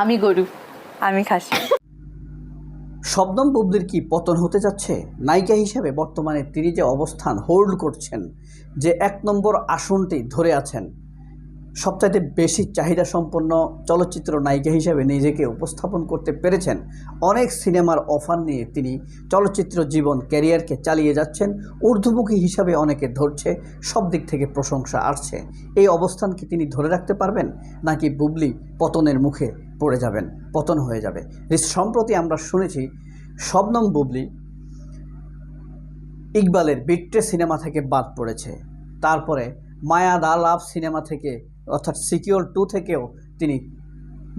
আমি গরু, আমি খাসি। শবনম বুবলির কি পতন হতে যাচ্ছে? নায়িকা হিসেবে বর্তমানে তিনি যে অবস্থান হোল্ড করছেন, যে এক নম্বর আসনটি ধরে আছেন, সবচাইতে বেশি চাহিদা সম্পন্ন চলচ্চিত্র নায়িকা হিসেবে নিজেকে উপস্থাপন করতে পেরেছেন। অনেক সিনেমার অফার নিয়ে তিনি চলচ্চিত্র জীবন, ক্যারিয়ারকে চালিয়ে যাচ্ছেন। ঊর্ধ্বমুখী হিসাবে অনেকে ধরছে, সব দিক থেকে প্রশংসা আসছে। এই অবস্থানকে তিনি ধরে রাখতে পারবেন? নাকি বুবলি পতনের মুখে পড়ে যাবেন, পতন হয়ে যাবে। সম্প্রতি আমরা শুনেছি শবনম বুবলি ইকবালের বিট্রে সিনেমা থেকে বাদ পড়েছে। তারপরে মায়া দা লাভ সিনেমা থেকে, অর্থাৎ সিকিউর টু থেকেও তিনি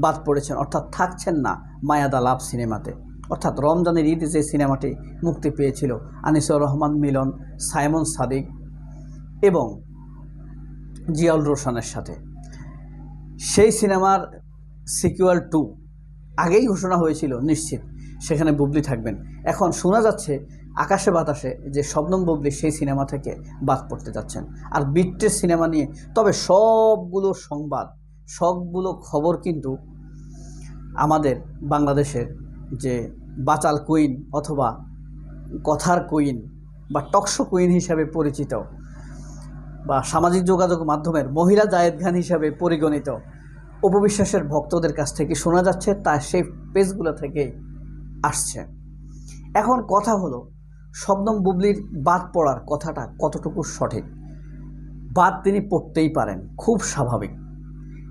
বাদ পড়েছেন, অর্থাৎ থাকছেন না মায়া দা লাভ সিনেমাতে। অর্থাৎ রমজানের ঈদে যে সিনেমাটি মুক্তি পেয়েছিল, আনিসুর রহমান মিলন, সাইমন সাদিক এবং জিয়াউল রোশনের সাথে। সেই সিনেমার সিকুয়াল টু। আগেই ঘোষণা হয়েছিল, নিশ্চিত। সেখানে বুবলি থাকবেন। এখন শোনা যাচ্ছে আকাশে বাতাসে যে শবনম বুবলি সেই সিনেমা থেকে বাদ পড়তে যাচ্ছেন। আর বিট্টের সিনেমা নিয়ে, তবে সবগুলো সংবাদ, সবগুলো খবর কিন্তু আমাদের বাংলাদেশের যে বাচাল কুইন অথবা কথার কুইন বা টকশো কুইন হিসাবে পরিচিত বা সামাজিক যোগাযোগ মাধ্যমের মহিলা জায়েদ খান হিসাবে পরিগণিত উপবিশ্বাসের ভক্তদের কাছ থেকে শোনা যাচ্ছে, তা সেই পেজগুলো থেকেই আসছে। এখন কথা হলো, শবনম বুবলির বাদ পড়ার কথাটা কতটুকু সঠিক? বাদ তিনি পড়তেই পারেন, খুব স্বাভাবিক।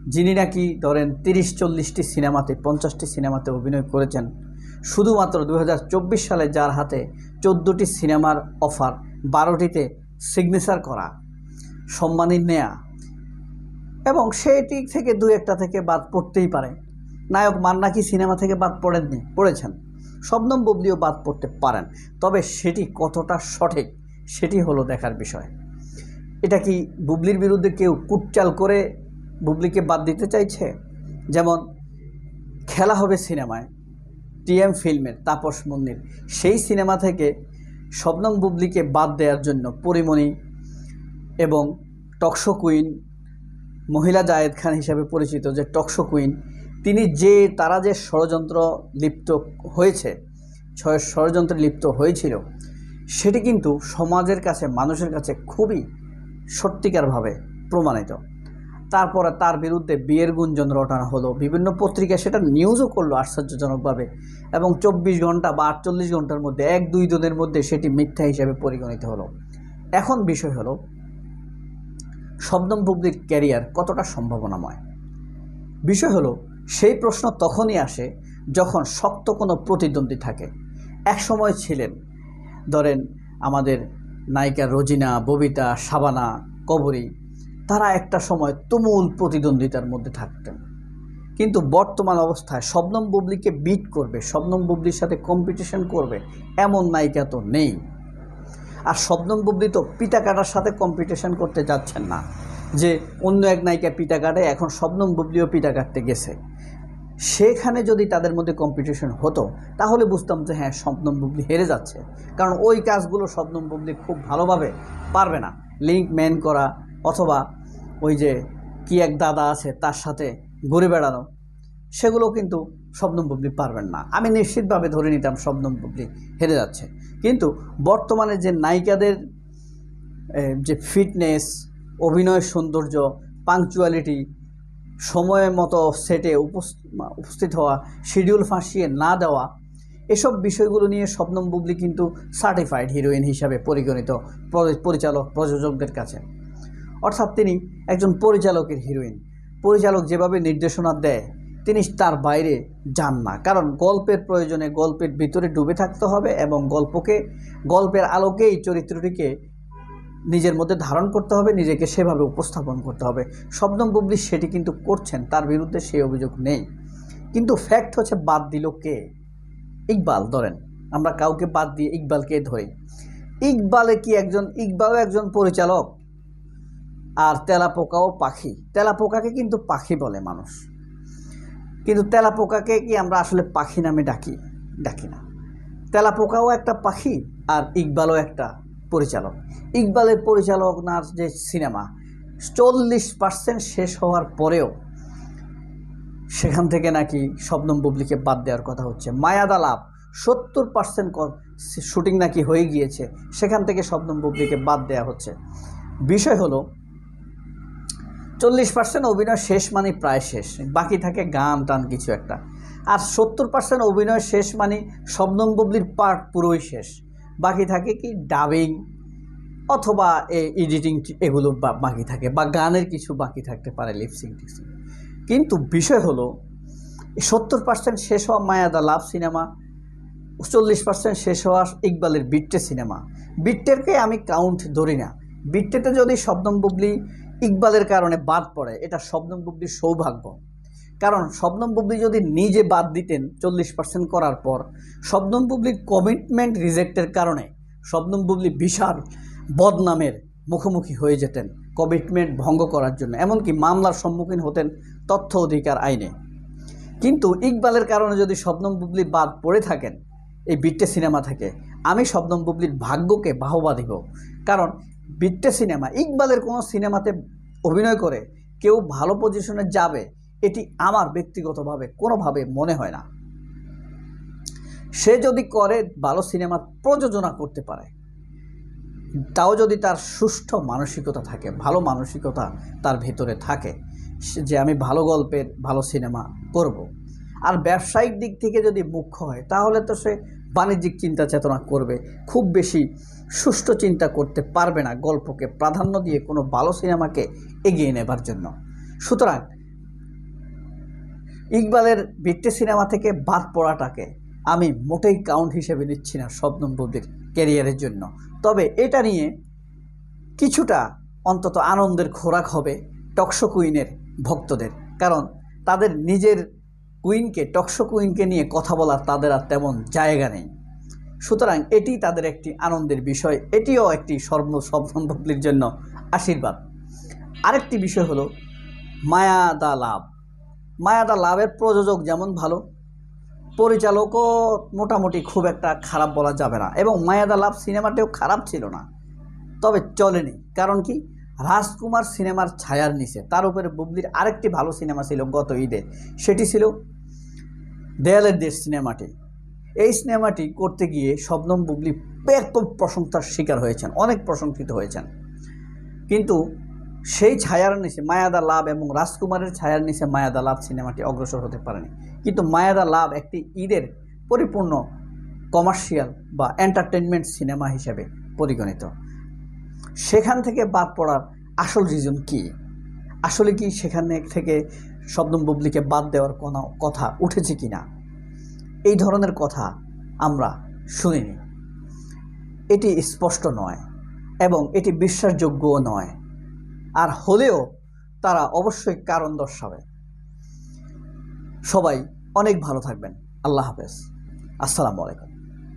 যিনি নাকি ধরেন তিরিশ, চল্লিশটি সিনেমাতে, পঞ্চাশটি সিনেমাতে অভিনয় করেছেন, শুধুমাত্র দু হাজার চব্বিশ সালে যার হাতে চোদ্দোটি সিনেমার অফার, বারোটিতে সিগনেচার করা, সম্মানী নেয়া এবং সেটি থেকে দু একটা থেকে বাদ পড়তেই পারে। নায়ক মান্নাকি সিনেমা থেকে বাদ পড়েননি, পড়েছেন। শবনম বুবলিও বাদ পড়তে পারেন। তবে সেটি কতটা সঠিক, সেটি হলো দেখার বিষয়। এটা কি বুবলির বিরুদ্ধে কেউ কুটচাল করে বুবলিকে বাদ দিতে চাইছে? যেমন, খেলা হবে সিনেমায় টিএম ফিল্মের তাপস মন্দির সেই সিনেমা থেকে শবনম বুবলিকে বাদ দেওয়ার জন্য পরিমণি এবং টকশো কুইন মহিলা জায়েদ খান হিসাবে পরিচিত যে টকশো কুইন, তিনি যে, তারা যে ষড়যন্ত্র লিপ্ত হয়েছে, ছয় ষড়যন্ত্রে লিপ্ত হয়েছিল, সেটি কিন্তু সমাজের কাছে, মানুষের কাছে খুবই সত্যিকারভাবে প্রমাণিত। তারপরে তার বিরুদ্ধে বিয়ের গুঞ্জন রটানো হলো, বিভিন্ন পত্রিকা সেটা নিউজও করল আশ্চর্যজনকভাবে এবং চব্বিশ ঘণ্টা বা আটচল্লিশ ঘণ্টার মধ্যে, এক দুই দিনের মধ্যে সেটি মিথ্যা হিসেবে পরিগণিত হলো। এখন বিষয় হলো শবনম বুবলির ক্যারিয়ার কতটা সম্ভাবনাময়? বিষয় হলো, সেই প্রশ্ন তখনই আসে যখন শক্ত কোনো প্রতিদ্বন্দ্বী থাকে। এক সময় ছিলেন, ধরেন আমাদের নায়িকা রোজিনা, ববিতা, শাবানা, কবরী, তারা একটা সময় তুমুল প্রতিদ্বন্দ্বিতার মধ্যে থাকতেন। কিন্তু বর্তমান অবস্থায় শবনম বুবলিকে বিট করবে, শবনম বুবলির সাথে কম্পিটিশন করবে, এমন নায়িকা তো নেই। আর শবনম বুবলি তো পিতা কাটার সাথে কম্পিটিশন করতে যাচ্ছেন না। যে অন্য এক নায়িকা পিতা কাটে, এখন শবনম বুবলিও পিতা কাটতে গেছে। সেখানে যদি তাদের মধ্যে কম্পিটিশন হতো, তাহলে বুঝতাম যে হ্যাঁ শবনম বুবলি হেরে যাচ্ছে। কারণ ওই কাজগুলো শবনম বুবলি খুব ভালোভাবে পারবে না। লিঙ্ক ম্যান করা, অথবা ওই যে কি এক দাদা আছে, তার সাথে ঘুরে বেড়ানো, সেগুলো কিন্তু শবনম বুবলি পারবেন না। আমি নিশ্চিতভাবে ধরে নিতাম শবনম বুবলি হেরে যাচ্ছে। কিন্তু বর্তমানে যে নায়িকাদের যে ফিটনেস অভিনয় সৌন্দর্য পাংচুয়ালিটি সময় মতো সেটে উপস্থিত হওয়া শিডিউল ফাঁসিয়ে না দেওয়া, এসব বিষয়গুলো নিয়ে শবনম বুবলি কিন্তু সার্টিফাইড হিরোইন হিসাবে পরিগণিত পরিচালক, প্রযোজকদের কাছে। অর্থাৎ তিনি একজন পরিচালকের হিরোইন পরিচালক যেভাবে নির্দেশনা দেয় তিনি তার বাইরে যান না। কারণ গল্পের প্রয়োজনে গল্পের ভিতরে ডুবে থাকতে হবে এবং গল্পকে, গল্পের আলোকেই চরিত্রটিকে নিজের মধ্যে ধারণ করতে হবে, নিজেকে সেভাবে উপস্থাপন করতে হবে। শবনম বুবলি সেটি কিন্তু করছেন, তার বিরুদ্ধে সেই অভিযোগ নেই। কিন্তু ফ্যাক্ট হচ্ছে, বাদ দিল কে? ইকবাল, ধরেন। আমরা কাউকে বাদ দিয়ে ইকবালকে ধরি। ইকবালে কি একজন, ইকবালও একজন পরিচালক? আর তেলাপোকাও পাখি। তেলাপোকাকে কিন্তু পাখি বলে মানুষ। কিন্তু তেলাপোকাকে কি আমরা আসলে পাখি নামে ডাকি? ডাকি না। তেলাপোকাও একটা পাখি আর ইকবালও একটা পরিচালক। ইকবালের পরিচালক পরিচালনার যে সিনেমা চল্লিশ পার্সেন্ট শেষ হওয়ার পরেও সেখান থেকে নাকি শবনম বুবলিকে বাদ দেওয়ার কথা হচ্ছে। মায়াদা লাভ সত্তর পার্সেন্ট শুটিং নাকি হয়ে গিয়েছে, সেখান থেকে শবনম বুবলিকে বাদ দেওয়া হচ্ছে। বিষয় হলো চল্লিশ পার্সেন্ট অভিনয় শেষ মানে প্রায় শেষ। বাকি থাকে গান টান কিছু একটা। আর সত্তর পার্সেন্ট অভিনয় শেষ মানে শবনম বুবলির পার্ট পুরোই শেষ। বাকি থাকে কি ডাবিং অথবা এডিটিং এগুলো বাকি থাকে বা গানের কিছু বাকি থাকতে পারে লিপসিং টিপসিং কিন্তু বিষয় হলো, সত্তর পার্সেন্ট শেষ হওয়া মায়াদা লাভ সিনেমা, চল্লিশ পার্সেন্ট শেষ হওয়া ইকবালের বিট্টে সিনেমা। বিট্টেরকে আমি কাউন্ট ধরি না। বিট্টেতে যদি শবনম বুবলি ইকবালের কারণে বাদ পড়ে, এটা শবনম বুবলির সৌভাগ্য। কারণ শবনম বুবলি যদি নিজে বাদ দিতেন চল্লিশ পার্সেন্ট করার পর, শবনম বুবলির কমিটমেন্ট রিজেক্টের কারণে শবনম বুবলি বিশাল বদনামের মুখোমুখি হয়ে যেতেন কমিটমেন্ট ভঙ্গ করার জন্য। এমনকি মামলার সম্মুখীন হতেন তথ্য অধিকার আইনে। কিন্তু ইকবালের কারণে যদি শবনম বুবলি বাদ পড়ে থাকেন, এই বিট্টে সিনেমা থেকে, আমি শবনম বুবলির ভাগ্যকে বাহবা দিব। কারণ বিট্টে সিনেমা, ইকবালের কোনো সিনেমাতে অভিনয় করে, কেউ ভালো পজিশনে যাবে, এটি আমার ব্যক্তিগতভাবে কোনোভাবে মনে হয় না সে যদি করে, ভালো সিনেমা প্রযোজনা করতে পারে তাও যদি তার সুষ্ঠু মানসিকতা থাকে, ভালো মানসিকতা তার ভেতরে থাকে যে আমি ভালো গল্পের, ভালো সিনেমা করব। আর ব্যবসায়িক দিক থেকে যদি মুখ্য হয়, তাহলে তো সে বাণিজ্যিক চিন্তা চেতনা করবে, খুব বেশি সুষ্ঠু চিন্তা করতে পারবে না গল্পকে প্রাধান্য দিয়ে কোনো ভালো সিনেমাকে এগিয়ে নেবার জন্য। সুতরাং ইকবালের বিট্টে সিনেমা থেকে বাদ পড়াটাকে আমি মোটেই কাউন্ট হিসেবে নিচ্ছি না শবনম বুবলির ক্যারিয়ারের জন্য। তবে এটা নিয়ে কিছুটা অন্তত আনন্দের খোরাক হবে টকশো কুইনের ভক্তদের, কারণ তাদের নিজের কুইনকে, টকশো কুইনকে নিয়ে কথা বলার তাদের আর তেমন জায়গা নেই। সুতরাং এটি তাদের একটি আনন্দের বিষয়, এটিও একটি সর্ব শবনম বুবলির জন্য আশীর্বাদ। আরেকটি বিষয় হলো মায়া দা লাভ মায়া দা লাভের প্রযোজক যেমন ভালো, পরিচালকও মোটামুটি খুব একটা খারাপ বলা যাবে না এবং মায়াদা লাভ সিনেমাটিও খারাপ ছিল না, তবে চলেনি। কারণ কি? রাজকুমার সিনেমার ছায়ার নিচে। তার উপরে বুবলির আরেকটি ভালো সিনেমা ছিল গত ঈদে। সেটি ছিল দেয়ালের দেশ সিনেমাটি। এই সিনেমাটি করতে গিয়ে শবনম বুবলি ব্যাপক প্রশংসার শিকার হয়েছেন, অনেক প্রশংসিত হয়েছেন। কিন্তু সেই ছায়ার নিচে মায়াদা লাভ এবং রাজকুমারের ছায়ার নিচে মায়াদা লাভ সিনেমাটি অগ্রসর হতে পারেনি। কিন্তু মায়াদা লাভ একটি ঈদের পরিপূর্ণ কমার্শিয়াল বা এন্টারটেনমেন্ট সিনেমা হিসেবে পরিগণিত। সেখান থেকে বাদ পড়ার আসল রিজন কি? আসলে কি সেখানে থেকে শবনম বুবলিকে বাদ দেওয়ার কোনো কথা উঠেছে কি না? এই ধরনের কথা আমরা শুনিনি। এটি স্পষ্ট নয় এবং এটি বিশ্বাসযোগ্যও নয়। আর হলেও তারা অবশ্যই কারণ দর্শাবে। সবাই অনেক ভালো থাকবেন। আল্লাহ হাফেজ। আসসালামু আলাইকুম।